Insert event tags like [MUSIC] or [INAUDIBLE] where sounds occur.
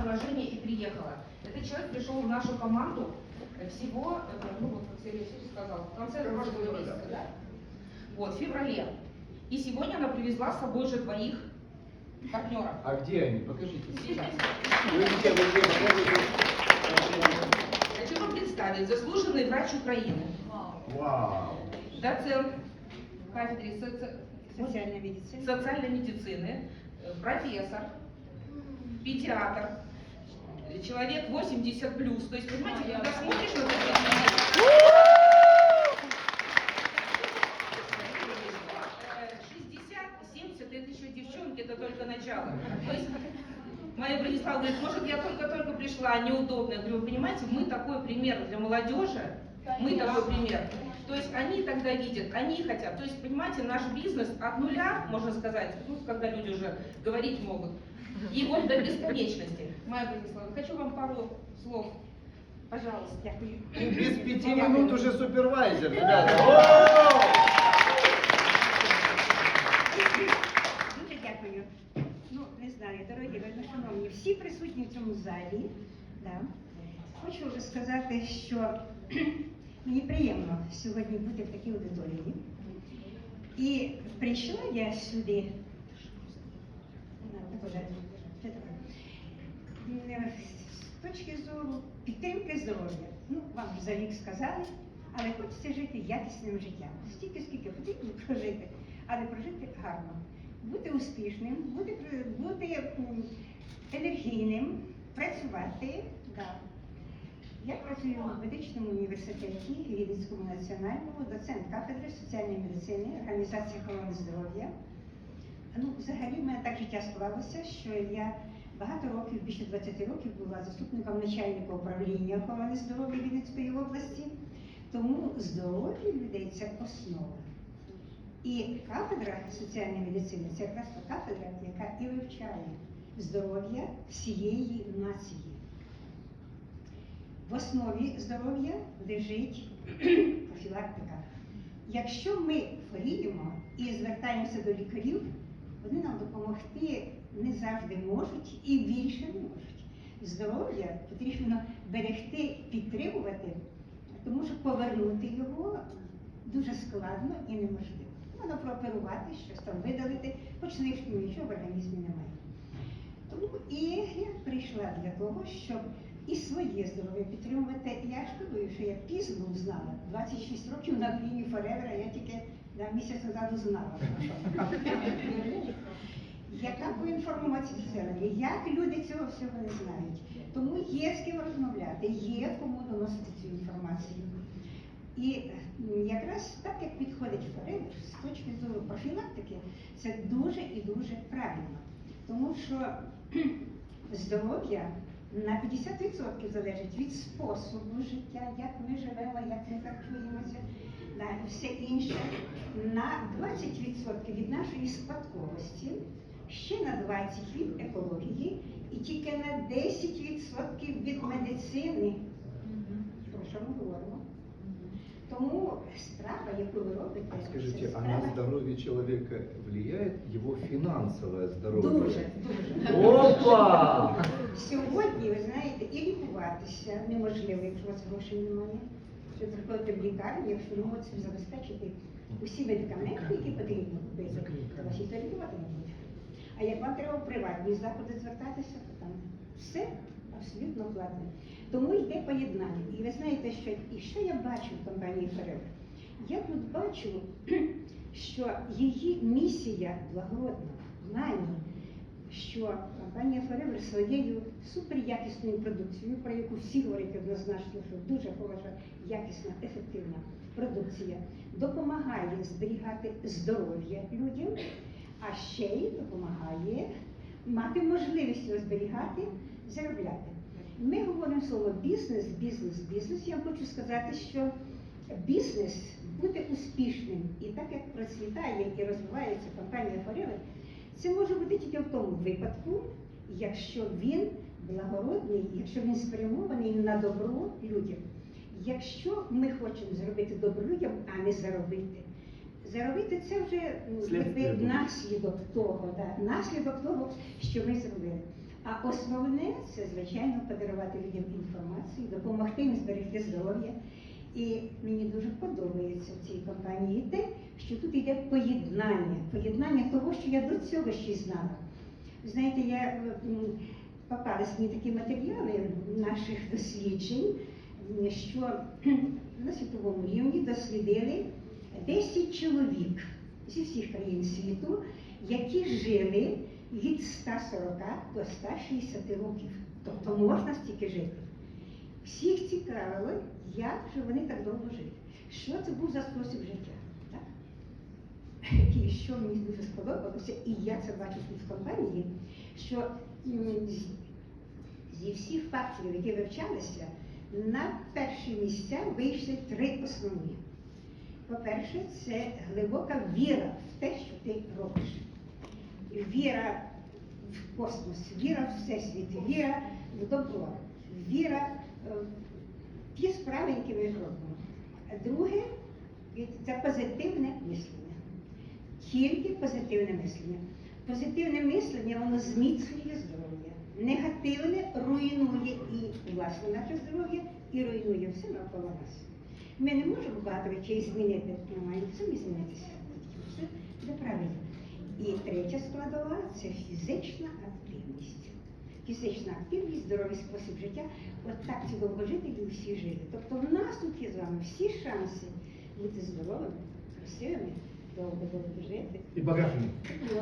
предложение и приехала. Этот человек пришел в нашу команду всего, э, ну вот, как Сергей Васильевич сказал, в конце прошлого месяца, да? Вот, в феврале. И сегодня она привезла с собой уже двоих партнеров. А где они? Покажите. Сейчас. Вы где, вы где. Хочу вам представить заслуженный врач Украины, Вау. доцент кафедры соци- Соціальна медицина. социальной медицины, э, профессор, педиатр, человек 80 плюс. То есть, понимаете, когда смотришь на таких людей, э, 60-70 это еще девчонки, это только начало. То есть Моя Бронислава говорит, может, я только-только пришла, неудобно. Я говорю, вы понимаете, мы такой пример для молодежи, мы такой пример. То есть они тогда видят, они хотят. То есть, понимаете, наш бизнес от нуля, можно сказать, ну, когда люди уже говорить могут, и вот до бесконечности. Моя Бронислава, хочу вам пару слов. Пожалуйста. Дякую. Без пяти минут уже супервайзер, ребята. О! Дуже дякую. Ну, не знаю, дорогі ви, шановні, всі присутні в цьому залі. Да. Хочу сказати, що [CLEARS THROAT] мені приємно сьогодні бути в такій аудиторії. І прийшла я сюди. М, З точки зору підтримки здоров'я. Ну, вам ж за вік сказали, але хочеться жити якісним життям. Стільки, скільки потрібно прожити, але прожити гарно. Бути успішним, бути, бути енергійним, працювати. Да. Я працюю в медичному університеті Вінницькому національному, доцент кафедри соціальної медицини, організації охорони здоров'я. Ну, взагалі, в мене так життя склалося, що я багато років, більше 20 років, була заступником начальника управління охорони здоров'я Вінницької області. Тому здоров'я людей це основа. І кафедра соціальної медицини це якраз та кафедра, яка і вивчає здоров'я всієї нації. В основі здоров'я лежить [CLEARS THROAT] профілактика. Якщо ми хворіємо і звертаємося до лікарів, вони нам допомогти не завжди можуть і більше не можуть. Здоров'я потрібно берегти, підтримувати, тому що повернути його дуже складно і неможливо. Можна прооперувати, щось там видалити, хоч лишнього нічого в організмі немає. Тому і я прийшла для того, щоб і своє здоров'я підтримувати. Я шкодую, що я пізно знала. 26 років на лінії Форевера я тільки да, місяць назад знала. Яка поінформація населення? Як люди цього всього не знають? Тому є з ким розмовляти, є кому доносити цю інформацію. І якраз так як підходить Форевер з точки зору профілактики, це дуже і дуже правильно. Тому що здоров'я на 50% залежить від способу життя, як ми живемо, як ми харчуємося, і все інше. На 20% від нашої спадковості, ще на 20% від екології і тільки на 10% від медицини. Про що ми говоримо? Тому справа, яку ви робите, це Скажите, а на здоровье человека влияет его финансовое здоровье? дуже, дуже. Опа! Сьогодні, ви знаєте, і лікуватися неможливо, якщо у вас грошей немає. Що приходите в лікарню, якщо не собі забезпечити усі медикаменти, які потрібно купити, то лікувати не буде. А як вам треба в приватні заклади звертатися, то там все абсолютно платне. Тому йде поєднання. І ви знаєте, що і що я бачу в компанії Ферел? Я тут бачу, [CLEARS THROAT] що її місія благородна в що компанія Forever своєю суперякісною продукцією, про яку всі говорять однозначно, що дуже хороша, якісна, ефективна продукція, допомагає зберігати здоров'я людям, а ще й допомагає мати можливість його зберігати, заробляти. Ми говоримо слово бізнес, бізнес, бізнес. Я хочу сказати, що бізнес бути успішним і так як процвітає і розвивається компанія Forever, це може бути тільки в тому випадку, якщо він благородний, якщо він спрямований на добро людям. Якщо ми хочемо зробити добро людям, а не заробити. Заробити це вже Слідство якби наслідок того, да, наслідок того, що ми зробили. А основне це, звичайно, подарувати людям інформацію, допомогти їм зберегти здоров'я. І мені дуже подобається в цій компанії те, що тут йде поєднання, поєднання того, що я до цього ще знала. Ви Знаєте, я м, попались мені такі матеріали наших досліджень, що на світовому рівні дослідили 10 чоловік зі всіх країн світу, які жили від 140 до 160 років. Тобто можна стільки жити. Всіх цікавило, як же вони так довго жили. Що це був за спосіб життя? Так? І що мені дуже сподобалося, і я це бачу тут в компанії, що зі всіх факторів, які вивчалися, на перші місця вийшли три основні. По-перше, це глибока віра в те, що ти робиш. Віра в космос, віра в всесвіт, віра в добро, віра ті справи, які ми робимо. А Друге це позитивне мислення. Тільки позитивне мислення. Позитивне мислення воно зміцнює здоров'я. Негативне руйнує і власне наше здоров'я, і руйнує все навколо нас. Ми не можемо багато речей змінити, ми маємо самі змінитися. Буде правильно. І третя складова це фізична. Фізична активність, здоровий спосіб життя. От так ці довгожителі всі жили. Тобто в нас тут є з вами всі шанси бути здоровими, красивими, довго-довго жити. І богатыми. Ну,